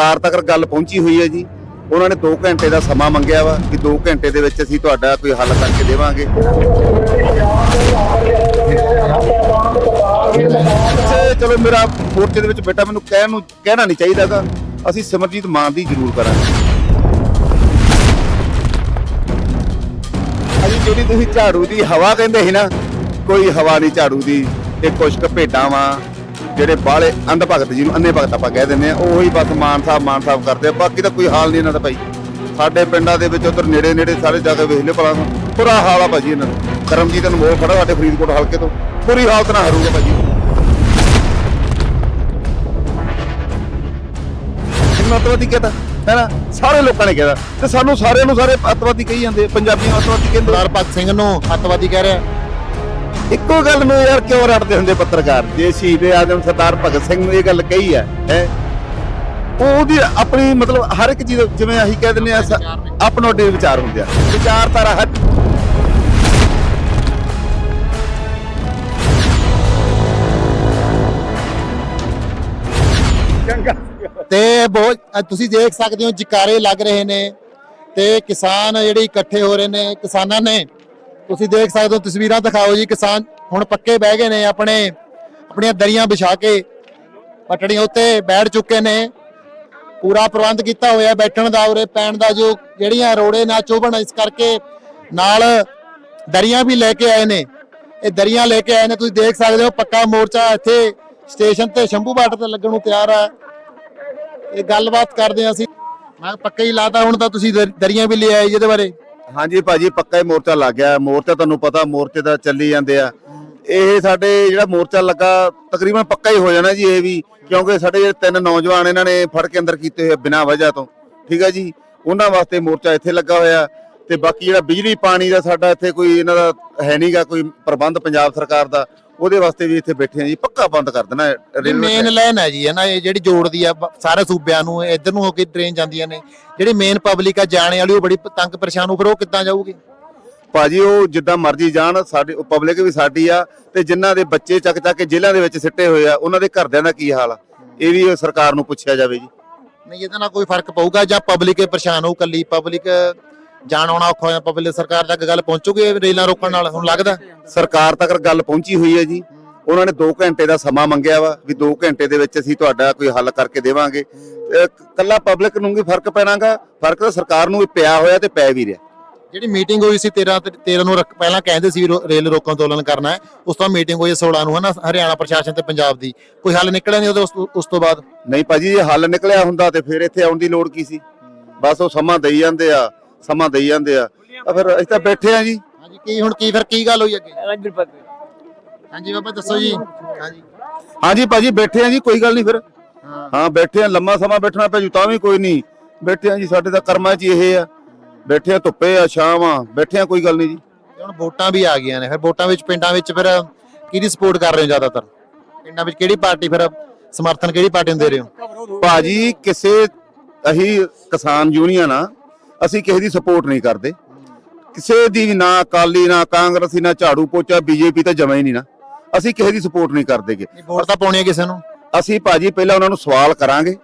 ਸਰਕਾਰ ਤੱਕ ਗੱਲ ਪਹੁੰਚੀ ਹੋਈ ਹੈ ਜੀ। ਉਹਨਾਂ ਨੇ 2 ਘੰਟੇ ਦਾ ਸਮਾਂ ਮੰਗਿਆ ਵਾ ਕਿ 2 ਘੰਟੇ ਦੇ ਵਿੱਚ ਅਸੀਂ ਤੁਹਾਡਾ ਕੋਈ ਹੱਲ ਕਰਕੇ ਦੇਵਾਂਗੇ। ਚਲੋ ਮੇਰਾ ਮੋਰਚੇ ਦੇ ਵਿੱਚ ਬੇਟਾ ਮੈਨੂੰ ਕਹਿਣ ਨੂੰ, ਕਹਿਣਾ ਨਹੀਂ ਚਾਹੀਦਾਗਾ। ਅਸੀਂ ਸਿਮਰਜੀਤ ਮਾਨ ਦੀ ਜ਼ਰੂਰ ਕਰਾਂਗੇ। ਅਜੀ ਜਿਹੜੀ ਤੁਸੀਂ ਝਾੜੂ ਦੀ ਹਵਾ ਕਹਿੰਦੇ ਸੀ ਨਾ, ਕੋਈ ਹਵਾ ਨਹੀਂ ਝਾੜੂ ਦੀ, ਇਹ ਕੁਛ ਕੁ ਭੇਡਾਂ ਵਾ। ਜਿਹੜੇ ਬਾਹਲੇ ਅੰਧ ਭਗਤ ਜਿਹਨੂੰ ਅੰਨੇ ਭਗਤ ਆਪਾਂ ਕਹਿ ਦਿੰਦੇ ਆ ਉਹੀ ਬਸ ਮਾਨ ਸਾਹਿਬ ਮਾਨ ਸਾਹਿਬ ਕਰਦੇ ਆ। ਬਾਕੀ ਤਾਂ ਕੋਈ ਹਾਲ ਨਹੀਂ ਇਹਨਾਂ ਦਾ ਭਾਈ। ਸਾਡੇ ਪਿੰਡਾਂ ਦੇ ਵਿੱਚ ਉਧਰ ਨੇੜੇ ਨੇੜੇ ਸਾਰੇ ਜਾ ਕੇ ਵੇਖ ਲਿਓ ਭਲਾ। ਬੁਰਾ ਹਾਲ ਆ ਭਾਜੀ ਇਹਨਾਂ ਦਾ। ਕਰਮਜੀਤ ਅਨਮੋਲ ਖੜਾ ਸਾਡੇ ਫਰੀਦਕੋਟ ਹਲਕੇ ਤੋਂ। ਬੁਰੀ ਹਾਲਤ ਨਾਲ ਹਰੂਗਾ ਭਾਜੀ। ਇਹਨੂੰ ਅੱਤਵਾਦੀ ਕਹਤਾ ਹੈਨਾ ਸਾਰੇ ਲੋਕਾਂ ਨੇ ਕਹਿਦਾ ਤੇ ਸਾਨੂੰ ਸਾਰਿਆਂ ਨੂੰ ਸਾਰੇ ਅੱਤਵਾਦੀ ਕਹੀ ਜਾਂਦੇ ਪੰਜਾਬੀ ਨੂੰ ਅੱਤਵਾਦੀ ਕਹਿੰਦੇ ਸਰਦਾਰ ਭਗਤ ਸਿੰਘ ਨੂੰ ਅੱਤਵਾਦੀ ਕਹਿ ਰਿਹਾ। ਇੱਕੋ ਗੱਲ ਨੂੰ ਯਾਰ ਕਿਉਂ ਰੜਦੇ ਹੁੰਦੇ ਪੱਤਰਕਾਰ? ਜੇ ਸ਼ਹੀਦ ਆਦਮ ਸਰਦਾਰ ਭਗਤ ਸਿੰਘ ਨੇ ਇਹ ਗੱਲ ਕਹੀ ਹੈ ਹੈ? ਉਹਦੀ ਆਪਣੀ ਮਤਲਬ ਹਰ ਇੱਕ ਚੀਜ਼ ਜਿਵੇਂ ਅਸੀਂ ਕਹਿ ਦਿੰਦੇ ਆ ਆਪਣੋ ਡੇ ਵਿਚਾਰ ਹੁੰਦੇ ਆ। ਵਿਚਾਰਧਾਰਾ ਹਰ ਤੇ ਬਹੁਤ ਤੁਸੀਂ ਦੇਖ ਸਕਦੇ ਹੋ ਜਕਾਰੇ ਲੱਗ ਰਹੇ ਨੇ ਤੇ ਕਿਸਾਨ ਜਿਹੜੇ ਇਕੱਠੇ ਹੋ ਰਹੇ ਨੇ ਕਿਸਾਨਾਂ ਨੇ ਤੁਸੀਂ ਦੇਖ ਸਕਦੇ ਹੋ ਤਸਵੀਰਾਂ ਦਿਖਾਓ ਜੀ, ਕਿਸਾਨ ਹੁਣ ਪੱਕੇ ਬਹਿ ਗਏ ਨੇ ਆਪਣੇ, ਆਪਣੀਆਂ ਦਰੀਆਂ ਵਿਛਾ ਕੇ, ਪਟੜੀਆਂ ਉੱਤੇ ਬੈਠ ਚੁੱਕੇ ਨੇ। ਪੂਰਾ ਪ੍ਰਬੰਧ ਕੀਤਾ ਹੋਇਆ ਬੈਠਣ ਦਾ, ਉਰੇ ਪੈਣ ਦਾ ਜੋ ਜਿਹੜੀਆਂ ਰੋੜੇ ਨਾ ਚੋਬਣ ਇਸ ਕਰਕੇ ਨਾਲ ਦਰੀਆਂ ਵੀ ਲੈ ਕੇ ਆਏ ਨੇ। ਇਹ ਦਰੀਆਂ ਲੈ ਕੇ ਆਏ ਨੇ, ਤੁਸੀਂ ਦੇਖ ਸਕਦੇ ਹੋ ਪੱਕਾ ਮੋਰਚਾ ਇੱਥੇ ਸਟੇਸ਼ਨ ਤੇ, ਸ਼ੰਭੂ ਬਾਟ ਤੇ ਲੱਗਣ ਨੂੰ ਤਿਆਰ ਹੈ ਇਹ ਗੱਲਬਾਤ ਕਰਦੇ ਹਾਂ ਅਸੀਂ। ਮੈਂ ਪੱਕਾ ਹੀ ਲਾਤਾ, ਹੁਣ ਤਾਂ ਤੁਸੀਂ ਦਰ- ਦਰੀਆਂ ਵੀ ਲੈ ਆਏ ਜਿਹਦੇ ਬਾਰੇ। ਹਾਂਜੀ ਭਾਜੀ, ਪੱਕਾ ਹੀ ਮੋਰਚਾ ਲੱਗ ਗਿਆ। ਮੋਰਚਾ ਤੁਹਾਨੂੰ ਪਤਾ, ਮੋਰਚੇ ਦਾ ਚੱਲੀ ਜਾਂਦੇ ਆ। ਇਹ ਸਾਡੇ ਜਿਹੜਾ ਮੋਰਚਾ ਲੱਗਾ, ਤਕਰੀਬਨ ਪੱਕਾ ਹੀ ਹੋ ਜਾਣਾ ਜੀ ਇਹ ਵੀ, ਕਿਉਂਕਿ ਸਾਡੇ ਜਿਹੜੇ ਤਿੰਨ ਨੌਜਵਾਨ ਇਹਨਾਂ ਨੇ ਫੜ ਕੇ ਅੰਦਰ ਕੀਤੇ ਹੋਏ ਬਿਨਾਂ ਵਜ੍ਹਾ ਤੋਂ। ਠੀਕ ਹੈ ਜੀ? ਉਹਨਾਂ ਵਾਸਤੇ ਮੋਰਚਾ ਇੱਥੇ ਲੱਗਾ ਹੋਇਆ ਤੇ ਬਾਕੀ ਜਿਹੜਾ ਬਿਜਲੀ, ਪਾਣੀ ਦਾ ਸਾਡਾ ਇੱਥੇ ਕੋਈ ਇਹਨਾਂ ਦਾ ਹੈ ਨਹੀਂਗਾ ਕੋਈ ਪ੍ਰਬੰਧ ਪੰਜਾਬ ਸਰਕਾਰ ਦਾ ਉਹਦੇ ਵਾਸਤੇ ਵੀ ਇੱਥੇ ਬੈਠੇ ਆ ਜੀ ਪੱਕਾ ਬੰਦ ਕਰ ਦੇਣਾ ਰੇਲਵੇ ਮੇਨ ਲਾਈਨ ਹੈ ਜੀ ਹੈ ਨਾ ਇਹ ਜਿਹੜੀ ਜੋੜਦੀ ਆ ਬ- ਸਾਰੇ ਸੂਬਿਆਂ ਨੂੰ ਇੱਧਰ ਨੂੰ ਹੋ ਕੇ ਟ੍ਰੇਨ ਜਾਂਦੀਆਂ ਨੇ। ਜਿਹੜੀ ਮੇਨ ਪਬਲਿਕ ਆ ਜਾਣੇ ਵਾਲੀ ਉਹ ਬੜੀ ਪ- ਤੰਗ ਪਰੇਸ਼ਾਨ ਹੋ ਫਿਰ ਉਹ ਕਿੱਦਾਂ ਜਾਊਗੀ? ਭਾਜੀ ਉਹ ਜਿੱਦਾਂ ਮਰਜ਼ੀ ਜਾਣ ਸਾਡੀ ਪਬਲਿਕ ਵੀ ਸਾਡੀ ਆ ਤੇ ਜਿਨ੍ਹਾਂ ਦੇ ਬੱਚੇ ਚੱਕ ਚੱਕ ਕੇ ਜੇਲ੍ਹਾਂ ਦੇ ਵਿੱਚ ਸਿੱਟੇ ਹੋਏ ਆ ਉਹਨਾਂ ਦੇ ਘਰਦਿਆਂ ਦਾ ਕੀ ਹਾਲ ਆ? ਇਹ ਵੀ ਸਰਕਾਰ ਨੂੰ ਪੁੱਛਿਆ ਜਾਵੇ ਜੀ। ਨਹੀਂ ਇਹਦੇ ਨਾਲ ਕੋਈ ਫ਼ਰਕ ਪਊਗਾ ਜਾਂ ਪਬਲਿਕ ਪਰੇਸ਼ਾਨ ਹੋਊ ਕੱਲੀ ਪਬਲਿਕ ਜਾਣ ਆਉਣਾ ਔਖਾ ਹੋਇਆ ਪਬਲਿਕ ਸਰਕਾਰ ਤੱਕ ਗੱਲ ਪਹੁੰਚੂਗੀ ਇਹ ਰੇਲਾਂ ਰੋਕਣ ਨਾਲ ਹੁਣ ਲੱਗਦਾ? ਸਰਕਾਰ ਤੱਕ ਗੱਲ ਪਹੁੰਚੀ ਹੋਈ ਹੈ ਜੀ ਉਹਨਾਂ ਨੇ 2 ਘੰਟੇ ਦਾ ਸਮਾਂ ਮੰਗਿਆ ਵਾ ਵੀ 2 ਘੰਟੇ ਦੇ ਵਿੱਚ ਅਸੀਂ ਤੁਹਾਡਾ ਕੋਈ ਹੱਲ ਕਰਕੇ ਦੇਵਾਂਗੇ। ਕੱਲਾ ਪਬਲਿਕ ਨੂੰ ਵੀ ਫ਼ਰਕ ਪੈਣਾਗਾ ਫ਼ਰਕ ਤਾਂ ਸਰਕਾਰ ਨੂੰ ਵੀ ਪਿਆ ਹੋਇਆ ਤੇ ਪੈ ਵੀ ਰਿਹਾ। ਜਿਹੜੀ ਮੀਟਿੰਗ ਹੋਈ ਸੀ 13 ਤੇ 13 ਨੂੰ ਪਹਿਲਾਂ ਕਹਿੰਦੇ ਸੀ ਰੇਲ ਰੋਕੋ ਅੰਦੋਲਨ ਕਰਨਾ ਹੈ ਉਸ ਤੋਂ ਮੀਟਿੰਗ ਹੋਈ ਹੈ 16 ਨੂੰ ਹਨਾ ਹਰਿਆਣਾ ਪ੍ਰਸ਼ਾਸਨ ਤੇ ਪੰਜਾਬ ਦੀ। ਕੋਈ ਹੱਲ ਨਿਕਲਿਆ ਨਹੀਂ ਉਹਦੇ ਉਸ ਤੋਂ- ਉਸ ਤੋਂ ਬਾਅਦ? ਨਹੀਂ ਭਾਜੀ ਜੇ ਹੱਲ ਨਿਕਲਿਆ ਹੁੰਦਾ ਤੇ ਫਿਰ ਇੱਥੇ ਆਉਣ ਦੀ ਲੋੜ ਕੀ ਸੀ? ਬਸ ਉਹ ਸਮਾਂ ਦੇਈ ਜਾਂਦੇ ਆ ਸਮਾਂ ਦੇਈ ਜਾਂਦੇ ਆ। ਤਾਂ ਫਿਰ ਅਸੀਂ ਤਾਂ ਬੈਠੇ ਆ ਜੀ। ਹਾਂਜੀ ਕੀ ਹੁਣ ਕੀ ਫਿਰ ਕੀ ਗੱਲ ਹੋਈ ਅੱਗੇ? ਰਾਜਵੀਰ ਪੱਗ ਹਾਂਜੀ ਬਾਬਾ ਦੱਸੋ ਜੀ। ਹਾਂਜੀ। ਹਾਂਜੀ ਭਾਜੀ ਬੈਠੇ ਆ ਜੀ ਕੋਈ ਗੱਲ ਨਹੀਂ ਫਿਰ। ਹਾਂ। ਹਾਂ ਬੈਠੇ ਆ ਲੰਮਾ ਸਮਾਂ ਬੈਠਣਾ ਪੈ ਜੂ ਤਾਂ ਵੀ ਕੋਈ ਨਹੀਂ। ਬੈਠੇ ਆ ਜੀ ਸਾਡੇ ਤਾਂ ਕਰਮਾਂ 'ਚ ਹੀ ਇਹ ਆ। ਬੈਠੇ ਆ ਧੁੱਪੇ ਆ ਛਾਂ ਆ ਬੈਠੇ ਆ ਕੋਈ ਗੱਲ ਨਹੀਂ ਜੀ। ਤੇ ਹੁਣ ਵੋਟਾਂ ਵੀ ਆ ਗਈਆਂ ਨੇ ਫਿਰ ਵੋਟਾਂ ਵਿੱਚ ਪਿੰਡਾਂ ਵਿੱਚ ਫਿਰ ਕਿਹਦੀ ਸਪੋਰਟ ਕਰ ਰਹੇ ਹੋ ਜ਼ਿਆਦਾਤਰ? ਪਿੰਡਾਂ ਵਿੱਚ ਕਿਹੜੀ ਪਾਰਟੀ ਫਿਰ ਸਮਰਥਨ ਕਿਹੜੀ ਪਾਰਟੀ ਨੂੰ ਦੇ ਰਹੇ ਹੋ? ਭਾਜੀ ਕਿਸੇ ਅਸੀਂ ਕਿਸਾਨ ਯੂਨੀਅਨ ਆ ਅਸੀਂ ਕਿਸੇ ਦੀ ਸਪੋਰਟ ਨਹੀਂ ਕਰਦੇ। ਕਿਸੇ ਦੀ ਨਾ ਅਕਾਲੀ ਨਾ ਕਾਂਗਰਸੀ ਨਾ ਝਾੜੂ ਪੋਚਾ ਬੀਜੇਪੀ ਤਾਂ ਜਮਾ ਹੀ ਨਹੀਂ ਨਾ। ਅਸੀਂ ਕਿਸੇ ਦੀ ਸਪੋਰਟ ਨਹੀਂ ਕਰਦੇਗੇ ਵੋਟ ਤਾਂ ਪਾਉਣੀ ਹੈ ਕਿਸੇ ਨੂੰ। ਅਸੀਂ ਭਾਜੀ ਪਹਿਲਾਂ ਉਹਨਾਂ ਨੂੰ ਸਵਾਲ ਕਰਾਂਗੇ।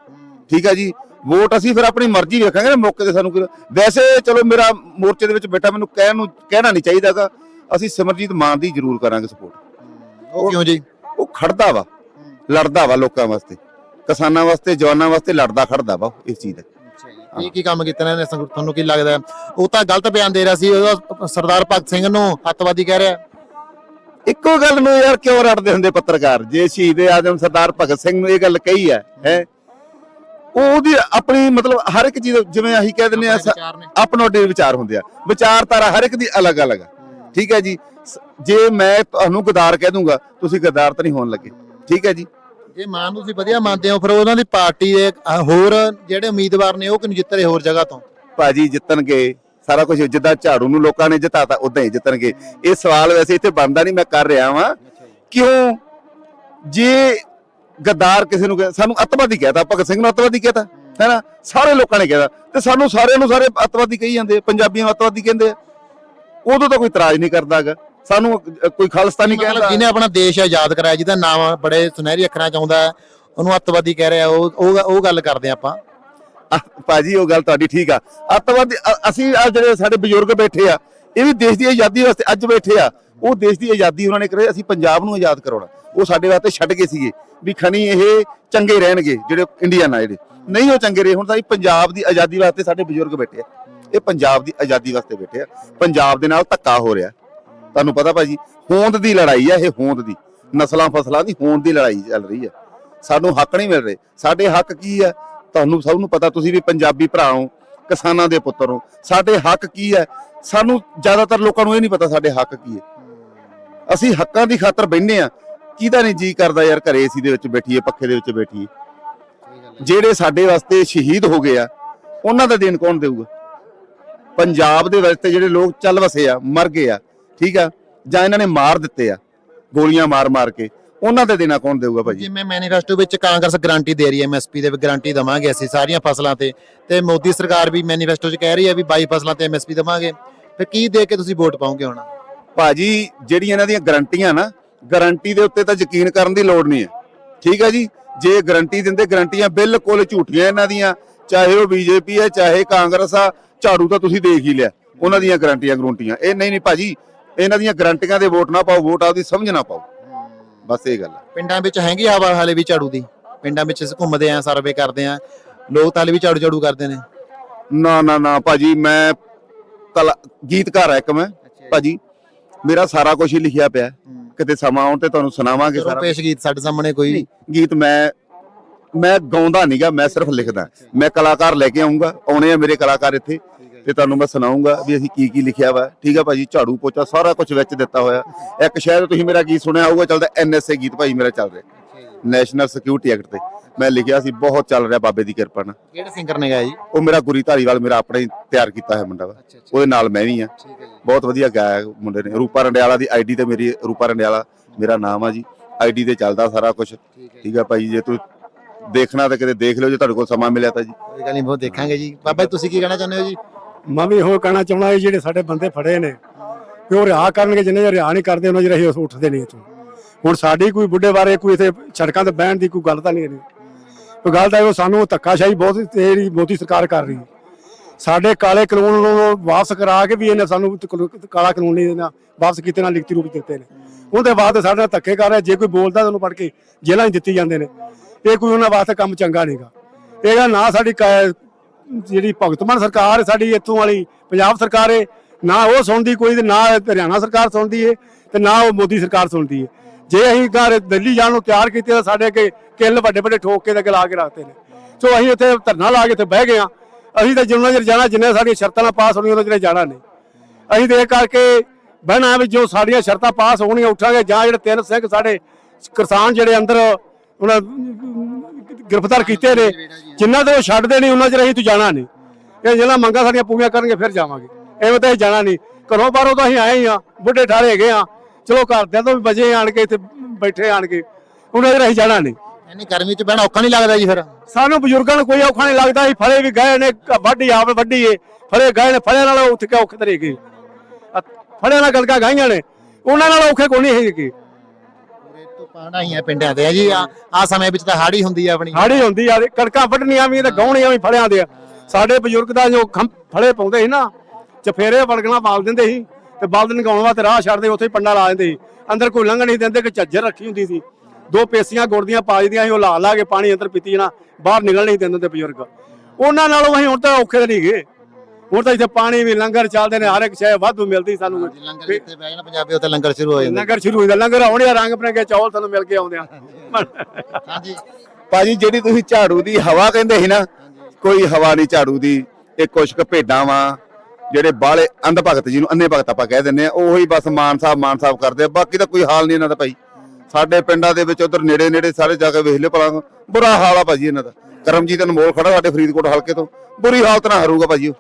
ਠੀਕ ਹੈ ਜੀ? ਵੋਟ ਅਸੀਂ ਫਿਰ ਆਪਣੀ ਮਰਜ਼ੀ ਵੇਖਾਂਗੇ ਨਾ ਮੌਕੇ ਤੇ ਸਾਨੂੰ ਵੈਸੇ ਚਲੋ ਮੇਰਾ ਮੋਰਚੇ ਦੇ ਵਿੱਚ ਬੇਟਾ ਮੈਨੂੰ ਕਹਿਣ ਨੂੰ ਕਹਿਣਾ ਨਹੀਂ ਚਾਹੀਦਾਗਾ ਅਸੀਂ ਸਿਮਰਜੀਤ ਮਾਨ ਦੀ ਜ਼ਰੂਰ ਕਰਾਂਗੇ ਸਪੋਰਟ ਉਹ ਕਿਉਂ ਜੀ? ਉਹ ਖੜਦਾ ਵਾ। ਲੜਦਾ ਵਾ ਲੋਕਾਂ ਵਾਸਤੇ। ਕਿਸਾਨਾਂ ਵਾਸਤੇ ਜਵਾਨਾਂ ਵਾਸਤੇ ਲੜਦਾ ਖੜਦਾ ਵਾ ਇਸ ਚੀਜ਼ ਦਾ। ਕੀ ਕੀ ਕੰਮ ਕੀਤੇ ਨੇ ਤੁਹਾਨੂੰ ਕੀ ਲੱਗਦਾ ਹੈ? ਉਹ ਤਾਂ ਗਲਤ ਬਿਆਨ ਦੇ ਰਿਹਾ ਸੀ ਉਹਦਾ ਸਰਦਾਰ ਭਗਤ ਸਿੰਘ ਨੂੰ ਅੱਤਵਾਦੀ ਕਹਿ ਰਿਹਾ ਇੱਕੋ ਗੱਲ ਨੂੰ ਯਾਰ ਕਿਉਂ ਰੜਦੇ ਹੁੰਦੇ ਪੱਤਰਕਾਰ? ਜੇ ਸ਼ਹੀਦ ਆਦਮ ਸਰਦਾਰ ਭਗਤ ਸਿੰਘ ਨੂੰ ਇਹ ਗੱਲ ਕਹੀ ਹੈ ਹੈ? ਉਹਦੀ ਆਪਣੀ ਮਤਲਬ ਹਰ ਇੱਕ ਚੀਜ਼ ਜਿਵੇਂ ਅਸੀਂ ਕਹਿ ਦਿੰਦੇ ਆ ਆਪਣੇ ਵਿਚਾਰ ਨੇ। ਆਪਣੋ ਵਿਚਾਰ ਹੁੰਦੇ ਆ। ਵਿਚਾਰਧਾਰਾ ਹਰ ਇੱਕ ਦੀ ਅਲੱਗ-ਅਲੱਗ ਆ। ਠੀਕ ਹੈ ਜੀ? ਸ- ਜੇ ਮੈਂ ਤੁਹਾਨੂੰ ਗਦਾਰ ਕਹਿ ਦੂੰਗਾ ਤੁਸੀਂ ਗਦਾਰ ਤਾਂ ਨਹੀਂ ਹੋਣ ਲੱਗੇ। ਠੀਕ ਹੈ ਜੀ? ਜੇ ਮਾਨ ਨੂੰ ਤੁਸੀਂ ਵਧੀਆ ਮੰਨਦੇ ਹੋ ਫਿਰ ਉਹਨਾਂ ਦੀ ਪਾਰਟੀ ਦੇ ਅ, ਹੋਰ ਜਿਹੜੇ ਉਮੀਦਵਾਰ ਨੇ ਉਹ ਕਿਉਂ ਜਿੱਤ ਰਹੇ ਹੋਰ ਜਗ੍ਹਾ ਤੋਂ? ਭਾਜੀ ਜਿੱਤਣਗੇ ਸਾਰਾ ਕੁਝ ਜਿੱਦਾਂ ਝਾੜੂ ਨੂੰ ਲੋਕਾਂ ਨੇ ਜਿਤਾਤਾ ਉਦਾਂ ਹੀ ਜਿੱਤਣਗੇ। ਇਹ ਸਵਾਲ ਵੈਸੇ ਇੱਥੇ ਬਣਦਾ ਨਹੀਂ ਮੈਂ ਕਰ ਰਿਹਾ ਵਾਂ। ਕਿਉਂ? ਜੇ ਗੱਦਾਰ ਕਿਸੇ ਨੂੰ ਕਹਿ- ਸਾਨੂੰ ਅੱਤਵਾਦੀ ਕਹਿਤਾ ਭਗਤ ਸਿੰਘ ਨੂੰ ਅੱਤਵਾਦੀ ਕਹਿਤਾ ਹੈਨਾ? ਸਾਰੇ ਲੋਕਾਂ ਨੇ ਕਹਿਤਾ ਤੇ ਸਾਨੂੰ ਸਾਰਿਆਂ ਨੂੰ ਸਾਰੇ ਅੱਤਵਾਦੀ ਕਹੀ ਜਾਂਦੇ ਆ, ਪੰਜਾਬੀਆਂ ਨੂੰ ਅੱਤਵਾਦੀ ਕਹਿੰਦੇ ਆ। ਉਦੋਂ ਤਾਂ ਕੋਈ ਇਤਰਾਜ਼ ਨਹੀਂ ਕਰਦਾਗਾ ਸਾਨੂੰ ਕੋਈ ਖਾਲਸਤਾਨੀ ਕਹਿੰਦਾ ਜਿਹਨੇ ਆਪਣਾ ਦੇਸ਼ ਆਜ਼ਾਦ ਕਰਾਇਆ ਜਿਹਦਾ ਨਾਮ ਬੜੇ ਸੁਨਹਿਰੀ ਅੱਖਰਾਂ ਚ ਆਉਂਦਾ ਹੈ, ਉਹਨੂੰ ਅੱਤਵਾਦੀ ਕਹਿ ਰਿਹਾ ਉਹ ਉਹ ਉਹ ਗੱਲ ਕਰਦੇ ਆਪਾਂ। ਭਾਜੀ ਉਹ ਗੱਲ ਤੁਹਾਡੀ ਠੀਕ ਆ। ਅੱਤਵਾਦੀ ਅਸੀਂ ਆ ਜਿਹੜੇ ਸਾਡੇ ਬਜ਼ੁਰਗ ਬੈਠੇ ਆ ਇਹ ਵੀ ਦੇਸ਼ ਦੀ ਆਜ਼ਾਦੀ ਵਾਸਤੇ ਅੱਜ ਬੈਠੇ ਆ। ਉਹ ਦੇਸ਼ ਦੀ ਆਜ਼ਾਦੀ ਉਹਨਾਂ ਨੇ ਕਰੇ ਅਸੀਂ ਪੰਜਾਬ ਨੂੰ ਆਜ਼ਾਦ ਕਰਾਉਣਾ। ਉਹ ਸਾਡੇ ਵਾਸਤੇ ਛੱਡ ਗਏ ਸੀਗੇ ਵੀ ਖਣੀ ਇਹ ਚੰਗੇ ਰਹਿਣਗੇ ਜਿਹੜੇ ਇੰਡੀਅਨ ਆ ਜਿਹੜੇ। ਨਹੀਂ ਉਹ ਚੰਗੇ ਰਹੇ ਹੁਣ ਤਾਂ ਇਹ ਪੰਜਾਬ ਦੀ ਆਜ਼ਾਦੀ ਵਾਸਤੇ ਸਾਡੇ ਬਜ਼ੁਰਗ ਬੈਠੇ ਆ। ਇਹ ਪੰਜਾਬ ਦੀ ਆਜ਼ਾਦੀ ਵਾਸਤੇ ਬੈਠੇ ਆ। ਪੰਜਾਬ ਦੇ ਨਾਲ ਧੱਕਾ ਹੋ ਰਿਹਾ। ਤੁਹਾਨੂੰ ਪਤਾ ਭਾਜੀ, ਹੋਂਦ ਦੀ ਲੜਾਈ ਆ ਇਹ ਹੋਂਦ ਦੀ। ਨਸਲਾਂ ਫਸਲਾਂ ਦੀ ਹੋਂਦ ਦੀ ਲੜਾਈ ਚੱਲ ਰਹੀ ਆ। ਸਾਨੂੰ ਹੱਕ ਨਹੀਂ ਮਿਲ ਰਹੇ। ਸਾਡੇ ਹੱਕ ਕੀ ਆ? ਤੁਹਾਨੂੰ ਸਭ ਨੂੰ ਪਤਾ, ਤੁਸੀਂ ਵੀ ਪੰਜਾਬੀ ਭਰਾ ਹੋ, ਕਿਸਾਨਾਂ ਦੇ ਪੁੱਤਰ ਹੋ। ਸਾਡੇ ਹੱਕ ਕੀ ਹੈ ਸਾਨੂੰ ਜ਼ਿਆਦਾਤਰ ਲੋਕਾਂ ਨੂੰ ਇਹ ਨਹੀਂ ਪਤਾ ਸਾਡੇ ਹੱਕ ਕੀ ਹੈ ਅਸੀਂ ਹੱਕਾਂ ਦੀ ਖਾਤਰ ਬੈੰਨੇ ਆ। ਕਿਹਦਾ ਨਹੀਂ ਜੀ ਕਰਦਾ ਯਾਰ ਘਰੇ ਏਸੀ ਦੇ ਵਿੱਚ ਬੈਠੀਏ, ਪੱਖੇ ਦੇ ਵਿੱਚ ਬੈਠੀਏ? ਜਿਹੜੇ ਸਾਡੇ ਵਾਸਤੇ ਸ਼ਹੀਦ ਹੋ ਗਏ ਆ, ਉਹਨਾਂ ਦਾ ਦੇਣ ਕੌਣ ਦੇਊਗਾ? ਪੰਜਾਬ ਦੇ ਵਿੱਚ ਜਿਹੜੇ ਲੋਕ ਚੱਲ ਵਸੇ ਆ, ਮਰ ਗਏ ਆ ਠੀਕ ਆ? ਜਾਂ ਇਹਨਾਂ ਨੇ ਮਾਰ ਦਿੱਤੇ ਆ ਗੋਲੀਆਂ ਮਾਰ ਮਾਰ ਕੇ। ਉਹਨਾਂ ਦਾ ਦੇਣਾ ਕੌਣ ਦੇਊਗਾ ਭਾਜੀ ਜਿਵੇਂ ਮੈਨੀਫੈਸਟੋ ਵਿੱਚ ਕਾਂਗਰਸ ਗਾਰੰਟੀ ਦੇ ਰਹੀ ਹੈ ਐਮਐਸਪੀ ਦੇ ਗਾਰੰਟੀ ਦਵਾਂਗੇ ਅਸੀਂ ਸਾਰੀਆਂ ਫਸਲਾਂ ਤੇ। ਤੇ ਮੋਦੀ ਸਰਕਾਰ ਵੀ ਮੈਨੀਫੈਸਟੋ 'ਚ ਕਹਿ ਰਹੀ ਹੈ ਵੀ 22 ਫਸਲਾਂ ਤੇ ਐਮਐਸਪੀ ਦਵਾਂਗੇ। ਫਿਰ ਕੀ ਦੇ ਕੇ ਤੁਸੀਂ ਵੋਟ ਪਾਓਗੇ ਹੁਣ? ਭਾਜੀ ਜਿਹੜੀਆਂ ਇਹਨਾਂ ਦੀਆਂ ਗਰੰਟੀਆਂ ਨਾ ਗਾਰੰਟੀ ਦੇ ਉੱਤੇ ਤਾਂ ਯਕੀਨ ਕਰਨ ਦੀ ਲੋੜ ਨਹੀਂ ਹੈ। ਠੀਕ ਹੈ ਜੀ? ਜੇ ਗਾਰੰਟੀ ਦਿੰਦੇ ਗਾਰੰਟੀਆਂ ਬਿਲਕੁਲ ਝੂਠੀਆਂ ਇਹਨਾਂ ਦੀਆਂ। ਚਾਹੇ ਉਹ ਬੀਜੇਪੀ ਹੈ ਚਾਹੇ ਕਾਂਗਰਸ ਆ ਝਾੜੂ ਤਾਂ ਤੁਸੀਂ ਦੇਖ ਹੀ ਲਿਆ ਉਹਨਾਂ ਦੀਆਂ ਗਾਰੰਟੀਆਂ ਗਰੰਟੀਆਂ ਇਹ ਨਹੀਂ ਨਹੀਂ ਭਾਜੀ ਇਹਨਾਂ ਦੀਆਂ ਗਾਰੰਟੀਆਂ ਦੇ ਵੋਟ ਨਾ ਪਾਓ ਵੋਟ ਆਪਦੀ ਸਮਝ ਨਾ ਪਾਓ। ਬਸ ਇਹ ਗੱਲ ਹੈ ਪਿੰਡਾਂ ਵਿੱਚ ਹੈਗੀ ਹਵਾ ਹਾਲੇ ਵੀ ਝਾੜੂ ਦੀ? ਪਿੰਡਾਂ ਵਿੱਚ ਅਸੀਂ ਘੁੰਮਦੇ ਆਂ ਸਰਵੇ ਕਰਦੇ ਆਂ। ਲੋਕ ਤਾਂ ਹਾਲੇ ਵੀ ਝਾੜੂ ਝਾੜੂ ਕਰਦੇ ਨੇ। ਨਾ ਨਾ ਨਾ ਭਾਜੀ ਮੈਂ ਕਲਾ ਗੀਤਕਾਰ ਆ ਇੱਕ ਮੈਂ ਭਾਜੀ। ਮੇਰਾ ਸਾਰਾ ਕੁਝ ਹੀ ਲਿਖਿਆ ਪਿਆ। ਹੈ। ਕਿਤੇ ਸਮਾਂ ਆਉਣ ਤੇ ਤੁਹਾਨੂੰ ਸੁਣਾਵਾਂਗੇ ਸਾਰਾ ਪੇਸ਼ ਗੀਤ ਸਾਡੇ ਸਾਹਮਣੇ ਕੋਈ ਗੀਤ ਮੈਂ ਮੈਂ ਗਾਉਂਦਾ ਨਹੀਂਗਾ ਮੈਂ ਸਿਰਫ ਲਿਖਦਾ। ਮੈਂ ਕਲਾਕਾਰ ਲੈ ਕੇ ਆਉਂਗਾ ਆਉਣੇ ਆ ਮੇਰੇ ਕਲਾਕਾਰ ਇੱਥੇ। ਤੇ ਤੁਹਾਨੂੰ ਮੈਂ ਸੁਣਾਉਂਗਾ ਵੀ ਅਸੀਂ ਕੀ ਕੀ ਲਿਖਿਆ ਵਾ। ਠੀਕ ਆ ਭਾਜੀ ਝਾੜੂ ਪੋਚਾ ਸਾਰਾ ਕੁਝ ਵਿੱਚ ਦਿੱਤਾ ਹੋਇਆ। ਇੱਕ ਸ਼ਾਇਦ ਤੁਸੀਂ ਮੇਰਾ ਗੀਤ ਸੁਣਿਆ ਹੋਊਗਾ ਚੱਲਦਾ ਐਨਐਸਏ ਗੀਤ ਭਾਈ ਮੇਰਾ ਚੱਲ ਰਿਹਾ। ਨੈਸ਼ਨਲ ਸਿਕਿਉਰਿਟੀ ਐਕਟ ਤੇ। ਮੈਂ ਲਿਖਿਆ ਸੀ ਬਹੁਤ ਚੱਲ ਰਿਹਾ ਬਾਬੇ ਦੀ ਕਿਰਪਾ ਨਾਲ। ਕਿਹੜੇ ਸਿੰਗਰ ਨੇ ਗਾਇਆ ਜੀ? ਉਹ ਮੇਰਾ ਗੁਰੀ ਧਾਰੀਵਾਲ ਮੇਰਾ ਆਪਣਾ ਹੀ ਤਿਆਰ ਕੀਤਾ ਹੋਇਆ ਮੁੰਡਾ ਵਾ। ਉਹਦੇ ਨਾਲ ਮੈਂ ਵੀ ਆ। ਹੈ ਬਹੁਤ ਵਧੀਆ ਗਾਇਆ ਮੁੰਡੇ ਨੇ। ਰੂਪਾ ਰੰਡਿਆਲਾ ਦੀ ਆਈਡੀ ਤੇ ਮੇਰੀ ਰੂਪਾ ਰੰਡਿਆਲਾ ਮੇਰਾ ਨਾਮ ਆ ਜੀ। ਆਈਡੀ ਤੇ ਚੱਲਦਾ ਸਾਰਾ ਕੁਝ ਠੀਕ ਆ ਭਾਈ ਜੇ ਤੂੰ ਦੇਖਣਾ ਤਾਂ ਕਿਤੇ ਦੇਖ ਲਿਓ ਜੇ ਤੁਹਾਡੇ ਕੋਲ ਸਮਾਂ ਮਿਲਿਆ ਤਾਂ ਜੀ। ਕੋਈ ਗੱਲ ਨਹੀਂ ਬਹੁਤ ਦੇਖਾਂਗੇ ਜੀ। ਬਾਬਾ ਜੀ ਤੁਸੀਂ ਕੀ ਕਹਿਣਾ ਚਾਹੁੰਦੇ ਹੋ ਜੀ? ਮੈਂ ਵੀ ਇਹੋ ਕਹਿਣਾ ਚਾਹੁੰਦਾ ਇਹ ਜਿਹੜੇ ਸਾਡੇ ਬੰਦੇ ਫੜੇ ਨੇ ਕਿ ਉਹ ਰਿਹਾ ਕਰਨਗੇ, ਜਿੰਨੇ ਚਿਰ ਰਿਹਾ ਨਹੀਂ ਕਰਦੇ, ਉਹਨਾਂ ਚਿਰ ਅਸੀਂ ਉੱਠਦੇ ਨਹੀਂ ਇੱਥੋਂ। ਹੁਣ ਸਾਡੀ ਕੋਈ ਬੁੱਢੇ ਬਾਰੇ ਕੋਈ ਇੱਥੇ ਸੜਕਾਂ ਤੇ ਬਹਿਣ ਦੀ ਕੋਈ ਗੱਲ ਤਾਂ ਨਹੀਂ ਹੈ ਕੋਈ ਗੱਲ ਤਾਂ ਇਹ, ਸਾਨੂੰ ਧੱਕਾਸ਼ਾਹੀ ਬਹੁਤ, ਤੇਰੀ ਮੋਦੀ ਸਰਕਾਰ ਕਰ ਰਹੀ। ਹੈ ਸਾਡੇ ਕਾਲੇ ਕਾਨੂੰਨ ਨੂੰ ਵਾਪਸ ਕਰਾ ਕੇ ਵੀ ਇਹਨੇ ਸਾਨੂੰ ਕਾਲਾ ਕਾਨੂੰਨ ਨਹੀਂ ਦੇਣਾ, ਵਾਪਸ ਕੀਤੇ ਨਾਲ ਲਿਖਤੀ ਰੂਪ ਦਿੱਤੇ ਨੇ। ਉਹਦੇ ਬਾਅਦ ਸਾਡੇ ਨਾਲ ਧੱਕੇ ਕਰ ਰਿਹਾ, ਜੇ ਕੋਈ ਬੋਲਦਾ ਉਹਨੂੰ ਫੜ ਕੇ ਜੇਲ੍ਹਾਂ 'ਚ ਦਿੱਤੀ ਜਾਂਦੇ ਨੇ। ਇਹ ਕੋਈ ਉਹਨਾਂ ਵਾਸਤੇ ਕੰਮ ਚੰਗਾ ਨਹੀਂਗਾ ਇਹਦਾ ਨਾ ਸਾਡੀ ਕ- ਜਿਹੜੀ ਭਗਤ ਮਾਨ ਸਰਕਾਰ ਹੈ, ਸਾਡੀ ਇੱਥੋਂ ਵਾਲੀ ਪੰਜਾਬ ਸਰਕਾਰ ਹੈ, ਨਾ ਉਹ ਸੁਣਦੀ ਕੋਈ ਤੇ ਨਾ ਹਰਿਆਣਾ ਸਰਕਾਰ ਸੁਣਦੀ ਹੈ ਤੇ ਨਾ ਉਹ ਮੋਦੀ ਸਰਕਾਰ ਸੁਣਦੀ ਹੈ ਜੇ ਅਸੀਂ ਘਰ ਦਿੱਲੀ ਜਾਣ ਨੂੰ ਤਿਆਰ ਕੀਤੇ ਤਾਂ ਸਾਡੇ ਅੱਗੇ ਕਿੱਲ ਵੱਡੇ ਵੱਡੇ ਠੋਕ ਕੇ ਤੇ ਅੱਗੇ ਲਾ ਕੇ ਰੱਖਦੇ ਨੇ। ਸੋ ਅਸੀਂ ਉੱਥੇ ਧਰਨਾ ਲਾ ਕੇ ਇੱਥੇ ਬਹਿ ਗਏ ਆ ਅਸੀਂ ਤਾਂ ਜਿੰਨਾ ਚਿਰ ਜਾਣਾ, ਜਿੰਨੇ ਸਾਡੀਆਂ ਸ਼ਰਤਾਂ ਨਾਲ ਪਾਸ ਹੋਣੀਆਂ ਉਹਨਾਂ ਚਿਰ ਜਾਣਾ ਨਹੀਂ। ਅਸੀਂ ਤੇ ਇਹ ਕਰਕੇ ਬਹਿਣਾ ਵੀ ਜੋ ਸਾਡੀਆਂ ਸ਼ਰਤਾਂ ਪਾਸ ਹੋਣੀਆਂ, ਉੱਠਾਂਗੇ ਜਾਂ ਜਿਹੜੇ ਤਿੰਨ ਸਿੰਘ ਸਾਡੇ ਕਿਸਾਨ ਜਿਹੜੇ ਅੰਦਰ, ਉਹਨਾਂ ਗ੍ਰਿਫਤਾਰ ਕੀਤੇ ਨੇ ਜਿੰਨਾ ਤੋਂ ਛੱਡਦੇ ਨਹੀਂ ਉਹਨਾਂ ਚਿਰ ਅਸੀਂ ਤੂੰ ਜਾਣਾ ਨਹੀਂ। ਇਹ ਜਿਹੜਾ ਮੰਗਾਂ ਸਾਡੀਆਂ ਪੂਰੀਆਂ ਕਰਨਗੇ ਫਿਰ ਜਾਵਾਂਗੇ। ਐਵੇਂ ਤਾਂ ਅਸੀਂ ਜਾਣਾ ਨਹੀਂ। ਘਰੋਂ ਬਾਹਰੋਂ ਤਾਂ ਅਸੀਂ ਆਏ ਹੀ ਆ ਬੁੱਢੇ ਠਾਰੇ ਹੈਗੇ ਆ ਚਲੋ ਘਰਦਿਆਂ ਤੋਂ ਵੀ ਬਜੇ ਆਣ ਕੇ ਇੱਥੇ ਬੈਠੇ ਆਣ ਕੇ। ਉਹਨਾਂ ਚਿਰ ਅਸੀਂ ਜਾਣਾ ਨਹੀਂ। ਇੰਨੀ ਗਰਮੀ 'ਚ ਬਹਿਣਾ ਔਖਾ ਨਹੀਂ ਲੱਗਦਾ ਜੀ ਫਿਰ? ਸਾਨੂੰ ਬਜ਼ੁਰਗਾਂ ਨੂੰ ਕੋਈ ਔਖਾ ਨਹੀਂ ਲੱਗਦਾ ਅਸੀਂ ਫਲੇ ਵੀ ਗਏ ਨੇ ਵਾਢੀ ਆਪ ਵੱਢੀ ਏ ਫਲੇ ਗਏ ਨੇ ਫਲੇ ਨਾਲ ਕੇ ਔਖੇ ਤਰੀਕੇ। ਫਲੇ ਨਾਲ ਗਲਕਾ ਗਾਈਆਂ ਨੇ। ਉਹਨਾਂ ਨਾਲ ਔਖੇ ਕੋਈ ਨਹੀਂ ਹੈਗੇ। ਪਾਣਾ ਹੀ ਹੈ ਪਿੰਡਾਂ ਦੇ। ਜੀ ਆ ਆ ਸਮੇਂ ਵਿੱਚ ਤਾਂ ਹਾੜੀ ਹੁੰਦੀ ਆ ਆਪਣੀ। ਹਾੜੀ ਹੁੰਦੀ ਆ ਕਣਕਾਂ ਵੱਢਣੀਆਂ ਵੀ ਤੇ ਗਾਉਣੀਆਂ ਵੀ ਫਲਿਆਂ ਦੇ ਆ। ਸਾਡੇ ਬਜ਼ੁਰਗ ਦਾ ਜੋ ਖੰਭ ਪਾਉਂਦੇ ਸੀ ਨਾ, ਚਫੇਰੇ ਵੜਗਣਾ ਬਾਲ ਦਿੰਦੇ ਸੀ ਤੇ ਬਲਦ ਨਗਾਉਣ ਵਾਸਤੇ ਰਾਹ ਛੱਡਦੇ ਉੱਥੇ ਹੀ ਪੰਡਾ ਲਾ ਦਿੰਦੇ ਸੀ। ਅੰਦਰ ਕੋਈ ਲੰਘ ਨਹੀਂ ਦਿੰਦੇ ਕਿ ਝੱਜਰ ਰੱਖੀ ਹੁੰਦੀ ਸੀ। ਦੋ ਪੇਸੀਆਂ ਗੁੜਦੀਆਂ ਪਾ ਦਿੰਦੀਆਂ ਸੀ, ਉਹ ਲਾ ਲਾ ਕੇ ਪਾਣੀ ਅੰਦਰ ਪੀਤੀ ਜਾਣਾ, ਬਾਹਰ ਨਿਕਲ ਨਹੀਂ ਦਿੰਦੇ ਤੇ ਬਜ਼ੁਰਗ। ਉਹਨਾਂ ਨਾਲੋਂ ਅਸੀਂ ਹੁਣ ਤਾਂ ਔਖੇ ਨਹੀਂ ਗਏ। ਹੁਣ ਤਾਂ ਇੱਥੇ ਪਾਣੀ ਵੀ ਲੰਗਰ ਚੱਲਦੇ ਨੇ ਹਰ ਇੱਕ ਸ਼ੈ ਵਾਧੂ ਮਿਲਦੀ ਸਾਨੂੰ। ਲੰਗਰ ਜਿੱਥੇ ਬਹਿ ਜਾਣਾ ਪੰਜਾਬੀ ਉੱਥੇ ਲੰਗਰ ਸ਼ੁਰੂ ਹੋ ਜਾਂਦਾ। ਲੰਗਰ ਸ਼ੁਰੂ ਹੋ ਜਾਂਦਾ ਲੰਗਰ ਆਉਣੇ ਰੰਗ ਬਰੰਗੇ ਚੌਲ ਤੁਹਾਨੂੰ ਮਿਲ ਕੇ ਆਉਂਦੇ ਆ। ਹਾਂਜੀ। ਭਾਜੀ ਜਿਹੜੀ ਤੁਸੀਂ ਝਾੜੂ ਦੀ ਹਵਾ ਕਹਿੰਦੇ ਸੀ ਨਾ ਕੋਈ ਹਵਾ ਨਹੀਂ ਝਾੜੂ ਦੀ ਇਹ ਕੁਛ ਕੁ ਭੇਡਾਂ ਵਾ ਜਿਹੜੇ ਬਾਹਲੇ ਅੰਧ ਭਗਤ ਜੀ ਨੂੰ ਅੰਨੇ ਭਗਤ ਆਪਾਂ ਕਹਿ ਦਿੰਦੇ ਆ ਉਹੀ ਬਸ ਮਾਨ ਸਾਹਿਬ ਮਾਨ ਸਾਹਿਬ ਕਰਦੇ ਆ ਬਾਕੀ ਤਾਂ ਕੋਈ ਹਾਲ ਨਹੀਂ ਇਹਨਾਂ ਦਾ ਭਾਈ। ਸਾਡੇ ਪਿੰਡਾਂ ਦੇ ਵਿੱਚ ਉਧਰ ਨੇੜੇ ਨੇੜੇ ਸਾਰੇ ਜਾ ਕੇ ਵੇਖ ਲਿਓ ਭਲਾ ਬੁਰਾ ਹਾਲ ਆ ਭਾਜੀ ਇਹਨਾਂ ਦਾ। ਕਰਮਜੀਤ ਅਨਮੋਲ ਖੜਾ ਸਾਡੇ ਫਰੀਦਕੋਟ ਹਲਕੇ ਤੋਂ ਬੁਰੀ ਹਾਲਤ ਨਾਲ ਹਾਰੂਗਾ ਭਾਜੀ ਉਹ।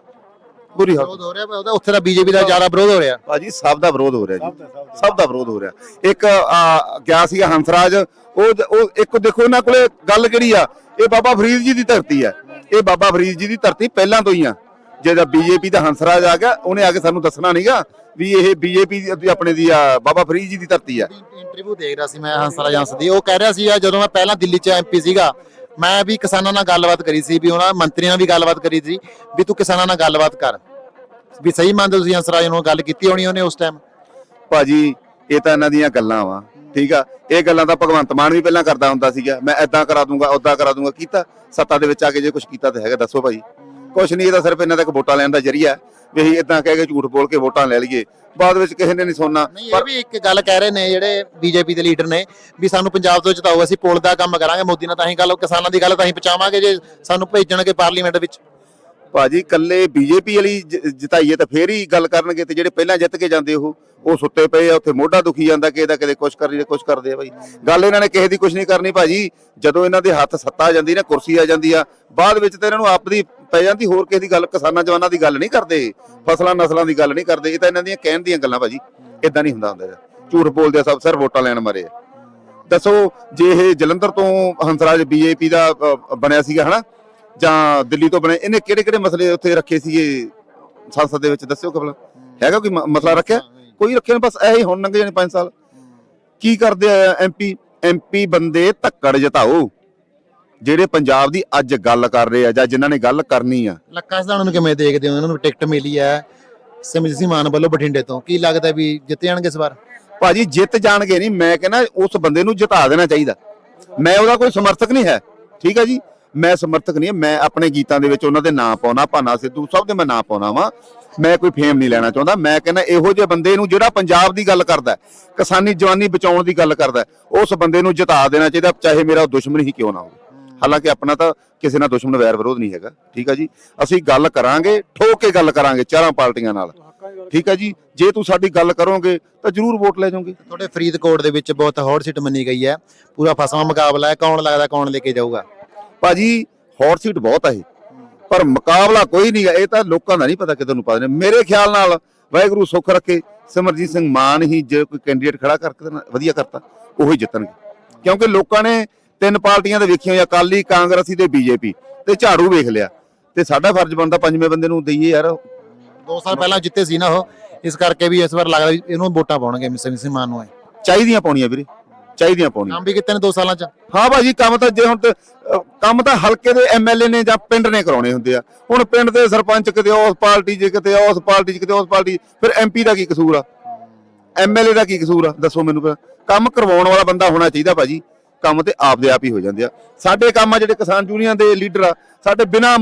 ਬੁਰੀ ਹਾਲਤ। ਵਿਰੋਧ ਹੋ ਰਿਹਾ ਉਹਦਾ ਉੱਥੇ ਦਾ ਬੀਜੇਪੀ ਦਾ ਜ਼ਿਆਦਾ ਵਿਰੋਧ ਹੋ ਰਿਹਾ। ਭਾਜੀ ਸਭ ਦਾ ਵਿਰੋਧ ਹੋ ਰਿਹਾ ਜੀ। ਸਭ ਦਾ ਵਿਰੋਧ ਹੋ ਰਿਹਾ। ਇੱਕ ਆ, ਗਿਆ ਸੀਗਾ ਹੰਸਰਾਜ ਉਹ ਉਹ ਇੱਕ ਦੇਖੋ ਇਹਨਾਂ ਕੋਲੇ ਗੱਲ ਕਿਹੜੀ ਆ? ਇਹ ਬਾਬਾ ਫਰੀਦ ਜੀ ਦੀ ਧਰਤੀ ਆ। ਇਹ ਬਾਬਾ ਫਰੀਦ ਜੀ ਦੀ ਧਰਤੀ ਪਹਿਲਾਂ ਤੋਂ ਹੀ ਆ। ਜਿਹਦਾ ਬੀਜੇਪੀ ਦਾ ਹੰਸਰਾਜ ਆ ਗਿਆ ਉਹਨੇ ਆ ਕੇ ਸਾਨੂੰ ਦੱਸਣਾ ਨਹੀਂਗਾ ਵੀ ਇਹ ਬੀਜੇਪੀ ਦੀ ਆਪਣੇ ਦੀ ਆ ਬਾਬਾ ਫਰੀਦ ਜੀ ਦੀ ਧਰਤੀ ਆ। ਇੰਟਰਵਿਊ ਦੇਖ ਰਿਹਾ ਸੀ ਮੈਂ ਹੰਸਰਾ ਜਾਂਸ ਦੀ। ਉਹ ਕਹਿ ਰਿਹਾ ਸੀ ਜਦੋਂ ਮੈਂ ਪਹਿਲਾਂ ਦਿੱਲੀ 'ਚ ਐਮਪੀ ਸੀਗਾ ਮੈਂ ਵੀ ਕਿਸਾਨਾਂ ਨਾਲ ਗੱਲਬਾਤ ਕਰੀ ਸੀ, ਵੀ ਉਹਨਾਂ ਮੰਤਰੀਆਂ ਨਾਲ ਵੀ ਗੱਲਬਾਤ ਕਰੀ ਸੀ, ਵੀ ਤੂੰ ਕਿਸਾਨਾਂ ਨਾਲ ਗੱਲਬਾਤ ਕਰ। ਵੀ ਸਹੀ ਮੰਨਦੇ ਤੁਸੀਂ ਅੰਸਰਾਜ ਨੂੰ, ਗੱਲ ਕੀਤੀ ਹੋਣੀ ਉਹਨੇ ਉਸ ਟਾਈਮ ਭਾਜੀ, ਇਹ ਤਾਂ ਇਹਨਾਂ ਦੀਆਂ ਗੱਲਾਂ ਵਾ, ਠੀਕ ਆ? ਇਹ ਗੱਲਾਂ ਤਾਂ ਭਗਵੰਤ ਮਾਨ ਵੀ ਪਹਿਲਾਂ ਕਰਦਾ ਹੁੰਦਾ ਸੀਗਾ, ਮੈਂ ਐਦਾਂ ਕਰਾ ਦੂੰਗਾ ਉਦਾਂ ਕਰਾ ਦੂੰਗਾ, ਕੀਤਾ। ਸੱਤਾ ਦੇ ਵਿੱਚ ਆ ਕੇ ਜੇ ਕੁਝ ਕੀਤਾ ਤਾਂ ਹੈਗਾ, ਦੱਸੋ ਭਾਜੀ। ਕੁਝ ਨਹੀਂ ਇਹ ਤਾਂ ਸਿਰਫ ਇਹਨਾਂ ਤੱਕ ਵੋਟਾਂ ਲੈਣ ਦਾ ਜਰੀਆ ਹੈ ਵੀ ਅਸੀਂ ਇਦਾਂ ਕਹਿ ਕੇ ਝੂਠ ਬੋਲ ਕੇ ਵੋਟਾਂ ਲੈ ਲਈਏ। ਬਾਅਦ ਵਿੱਚ ਕਿਸੇ ਨੇ ਨਹੀਂ ਸੁਣਨਾ। ਨਹੀਂ ਇਹ ਵੀ ਇੱਕ ਗੱਲ ਕਹਿ ਰਹੇ ਨੇ ਜਿਹੜੇ ਬੀਜੇਪੀ ਦੇ ਲੀਡਰ ਨੇ ਵੀ ਸਾਨੂੰ ਪੰਜਾਬ ਤੋਂ ਜਿਤਾਓ ਅਸੀਂ ਪੁਲ ਦਾ ਕੰਮ ਕਰਾਂਗੇ ਮੋਦੀ ਨਾਲ ਤਾਂ ਹੀ ਗੱਲ ਕਿਸਾਨਾਂ ਦੀ ਗੱਲ ਤਾਂ ਹੀ ਪਹੁੰਚਾਵਾਂਗੇ ਜੇ ਸਾਨੂੰ ਭੇਜਣਗੇ ਪਾਰਲੀਮੈਂਟ ਵਿੱਚ। ਭਾਜੀ ਕੱਲੇ ਬੀਜੇਪੀ ਵਾਲੀ ਜਿਤਾਈਏ ਤਾਂ ਫੇਰ ਹੀ ਗੱਲ ਕਰਨਗੇ ਤੇ ਜਿਹੜੇ ਪਹਿਲਾਂ ਜਿੱਤ ਕੇ ਜਾਂਦੇ ਉਹ ਉਹ ਸੁੱਤੇ ਪਏ ਆ ਉੱਥੇ ਮੋਢਾ ਦੁਖੀ ਜਾਂਦਾ ਕਿ ਇਹਦਾ ਕਦੇ ਕੁਛ ਕਰੀ ਕੁਛ ਕਰਦੇ ਆ ਭਾਈ। ਗੱਲ ਇਹਨਾਂ ਨੇ ਕਿਸੇ ਦੀ ਕੁਛ ਨਹੀਂ ਕਰਨੀ ਭਾਜੀ। ਜਦੋਂ ਇਹਨਾਂ ਦੇ ਹੱਥ ਸੱਤਾ ਆ ਜਾਂਦੀ ਨਾ ਕੁਰਸੀ ਆ ਜਾਂਦੀ ਆ ਬਾਅਦ ਵਿੱਚ ਤਾਂ ਇਹਨਾਂ ਨੂੰ ਆਪਦੀ ਪੈ ਜਾਂਦੀ, ਹੋਰ ਕਿਸੇ ਦੀ ਗੱਲ, ਕਿਸਾਨਾਂ ਜਵਾਨਾਂ ਦੀ ਗੱਲ ਨਹੀਂ ਕਰਦੇ। ਫਸਲਾਂ ਨਸਲਾਂ ਦੀ ਗੱਲ ਨਹੀਂ ਕਰਦੇ। ਇਹ ਤਾਂ ਇਹਨਾਂ ਦੀਆਂ ਕਹਿਣ ਦੀਆਂ ਗੱਲਾਂ ਭਾਜੀ। ਇਦਾਂ ਨਹੀਂ ਹੁੰਦਾ ਹੁੰਦਾ। ਝੂਠ ਬੋਲਦੇ ਸਭ, ਸਿਰ ਵੋਟਾਂ ਲੈਣ ਮਾਰੇ ਆ। ਦੱਸੋ, ਜੇ ਇਹ ਜਲੰਧਰ ਤੋਂ ਹੰਸਰਾਜ ਬੀਜੇਪੀ ਦਾ ਬਣਿਆ ਸੀਗਾ, ਹਨਾ? ਜਾਂ ਦਿੱਲੀ ਤੋਂ ਬਣਿਆ, ਇਹਨੇ ਕਿਹੜੇ ਕਿਹੜੇ ਮਸਲੇ ਉੱਥੇ ਰੱਖੇ ਸੀਗੇ? ਸੰਸਦ ਦੇ ਵਿੱਚ ਦੱਸਿਓ ਕਬਲ ਹੈਗਾ ਕੋਈ ਮਸਲਾ ਰੱਖਿਆ? ਕੋਈ ਰੱਖਿਆ ਬਸ ਐ ਹੀ ਹੁਣ ਲੰਘ ਜਾਣੇ 5 ਸਾਲ। ਕੀ ਕਰਦੇ ਆ ਐਮਪੀ ਐਮਪੀ ਬੰਦੇ ਧੱਕੜ ਜਤਾਓ। ਜਿਹੜੇ ਪੰਜਾਬ ਦੀ ਅੱਜ ਗੱਲ ਕਰ ਰਹੇ ਆ ਜਾਂ ਜਿਨ੍ਹਾਂ ਨੇ ਗੱਲ ਕਰਨੀ ਆ। ਲੱਖਾ ਸਦਾਣਾ ਨੂੰ ਕਿਵੇਂ ਦੇਖਦੇ ਹੋ? ਇਹਨਾਂ ਨੂੰ ਟਿਕਟ ਮਿਲੀ ਹੈ ਸਿਮਰਜੀਤ ਸਿੰਘ ਮਾਨ ਵੱਲੋਂ ਬਠਿੰਡੇ ਤੋਂ। ਕੀ ਲੱਗਦਾ ਵੀ ਜਿੱਤ ਜਾਣਗੇ ਇਸ ਵਾਰ? ਭਾਜੀ ਜਿੱਤ ਜਾਣਗੇ ਨਹੀਂ ਮੈਂ ਕਹਿੰਦਾ ਉਸ ਬੰਦੇ ਨੂੰ ਜਿਤਾ ਦੇਣਾ ਚਾਹੀਦਾ। ਮੈਂ ਉਹਦਾ ਕੋਈ ਸਮਰਥਕ ਨਹੀਂ ਹੈ ਠੀਕ ਹੈ ਜੀ? ਮੈਂ ਸਮਰਥਕ ਨਹੀਂ ਮੈਂ ਆਪਣੇ ਗੀਤਾਂ ਦੇ ਵਿੱਚ ਉਹਨਾਂ ਦੇ ਨਾਂ ਪਾਉਣਾ ਭਾਨਾ ਸਿੱਧੂ ਸਭ ਦੇ ਮੈਂ ਨਾਂ ਪਾਉਣਾ ਵਾ। ਮੈਂ ਕੋਈ ਫੇਮ ਨਹੀਂ ਲੈਣਾ ਚਾਹੁੰਦਾ। ਮੈਂ ਕਹਿੰਦਾ ਇਹੋ ਜਿਹੇ ਬੰਦੇ ਨੂੰ ਜਿਹੜਾ ਪੰਜਾਬ ਦੀ ਗੱਲ ਕਰਦਾ ਕਿਸਾਨੀ ਜਵਾਨੀ ਬਚਾਉਣ ਦੀ ਗੱਲ ਕਰਦਾ ਉਸ ਬੰਦੇ ਨੂੰ ਜਿਤਾ ਦੇਣਾ ਚਾਹੀਦਾ ਚਾਹੇ ਮੇਰਾ ਦੁਸ਼ਮਣ ਹੀ ਕਿਉਂ ਨਾ ਹੋਵੇ। ਹਾਲਾਂਕਿ ਆਪਣਾ ਤਾਂ ਕਿਸੇ ਨਾਲ ਦੁਸ਼ਮਣ ਵੈਰ ਵਿਰੋਧ ਨਹੀਂ ਹੈਗਾ ਠੀਕ ਹੈ ਜੀ? ਅਸੀਂ ਗੱਲ ਕਰਾਂਗੇ ਠੋਕ ਕੇ ਗੱਲ ਕਰਾਂਗੇ ਚਾਰਾਂ ਪਾਰਟੀਆਂ ਨਾਲ। ਠੀਕ ਹੈ ਜੀ? ਜੇ ਤੂੰ ਸਾਡੀ ਗੱਲ ਕਰੋਗੇ ਤਾਂ ਜ਼ਰੂਰ ਵੋਟ ਲੈ ਜਾਓਗੇ। ਤੁਹਾਡੇ ਫਰੀਦਕੋਟ ਦੇ ਵਿੱਚ ਬਹੁਤ ਹੌਟ ਸੀਟ ਮੰਨੀ ਗਈ ਹੈ। ਪੂਰਾ ਫਸਵਾ ਮੁਕਾਬਲਾ ਹੈ ਕੌਣ ਲੱਗਦਾ ਕੌਣ ਲੈ ਕੇ ਜਾਊਗਾ? ਭਾਜੀ ਹੌਟ ਸੀਟ ਬਹੁਤ ਹੈ ਇਹ। ਪਰ ਮੁਕਾਬਲਾ ਕੋਈ ਨਹੀਂ ਹੈ ਇਹ ਤਾਂ ਲੋਕਾਂ ਦਾ ਨਹੀਂ ਪਤਾ ਕਿਦੋਂ ਨੂੰ ਪਾ ਦੇਣੇ। ਮੇਰੇ ਖਿਆਲ ਨਾਲ ਵਾਹਿਗੁਰੂ ਸੁੱਖ ਰੱਖੇ ਸਿਮਰਜੀਤ ਸਿੰਘ ਮਾਨ ਹੀ ਜੇ ਕੋਈ ਕੈਂਡੀਡੇਟ ਖੜਾ ਕਰਕੇ ਵਧੀਆ ਕਰਤਾ ਉਹੀ ਜਿੱਤਣਗੇ। ਕਿਉਂਕਿ ਲੋਕਾਂ ਨੇ ਤਿੰਨ ਪਾਰਟੀਆਂ ਦੇ ਵੇਖੀਆਂ ਅਕਾਲੀ ਕਾਂਗਰਸੀ ਤੇ ਬੀਜੇਪੀ ਤੇ ਝਾੜੂ ਵੇਖ ਲਿਆ। ਤੇ ਸਾਡਾ ਫਰਜ਼ ਬਣਦਾ ਪੰਜਵੇਂ ਬੰਦੇ ਨੂੰ ਦਈਏ ਯਾਰ। 2 ਸਾਲ ਪਹਿਲਾਂ ਜਿੱਤੇ ਸੀ ਨਾ ਉਹ ਇਸ ਕਰਕੇ ਵੀ ਇਸ ਵਾਰ ਲੱਗਦਾ ਵੀ ਇਹਨੂੰ ਵੋਟਾਂ ਪਾਉਣਗੇ ਸਿਮਰਜੀਤ ਸਿੰਘ ਮਾਨ ਨੂੰ। ਚਾਹੀਦੀਆਂ ਪਾਉਣੀਆਂ ਵੀਰੇ ਚਾਹੀਦੀਆਂ ਪਾਉਣੀਆਂ। ਕੰਮ ਵੀ ਕੀਤੇ ਨੇ 2 ਸਾਲਾਂ ਚ। ਹਾਂ ਭਾਜੀ ਕੰਮ ਤਾਂ ਜੇ ਹੁਣ ਤੇ, ਅਹ, ਕੰਮ ਤਾਂ ਹਲਕੇ ਦੇ ਐਮਐਲਏ ਨੇ ਜਾਂ ਪਿੰਡ ਨੇ ਕਰਾਉਣੇ ਹੁੰਦੇ ਆ। ਹੁਣ ਪਿੰਡ ਦੇ ਸਰਪੰਚ ਕਿਤੇ ਉਸ ਪਾਰਟੀ 'ਚ ਕਿਤੇ ਉਸ ਪਾਰਟੀ 'ਚ ਕਿਤੇ ਉਸ ਪਾਰਟੀ 'ਚ, ਫਿਰ ਐਮਪੀ ਦਾ ਕੀ ਕਸੂਰ ਆ? ਐਮਐਲਏ ਦਾ ਕੀ ਕਸੂਰ ਆ? ਦੱਸੋ ਮੈਨੂੰ ਫਿਰ ਕੰਮ ਕਰਵਾਉਣ ਵਾਲਾ ਬੰਦਾ ਹੋਣਾ ਚਾਹੀਦਾ ਭਾਜੀ। ਕੰਮ ਤੇ ਆਪਦੇ ਆਪ ਹੀ ਹੋ ਜਾਂਦੇ ਆ। ਸਾਡੇ ਕੰਮ ਆ ਜਿਹੜੇ ਕਿਸਾਨ ਯੂਨੀਅਨ ਦੇ ਲੀਡਰ ਆ, ਸਾਡੇ ਬਿਨਾਂ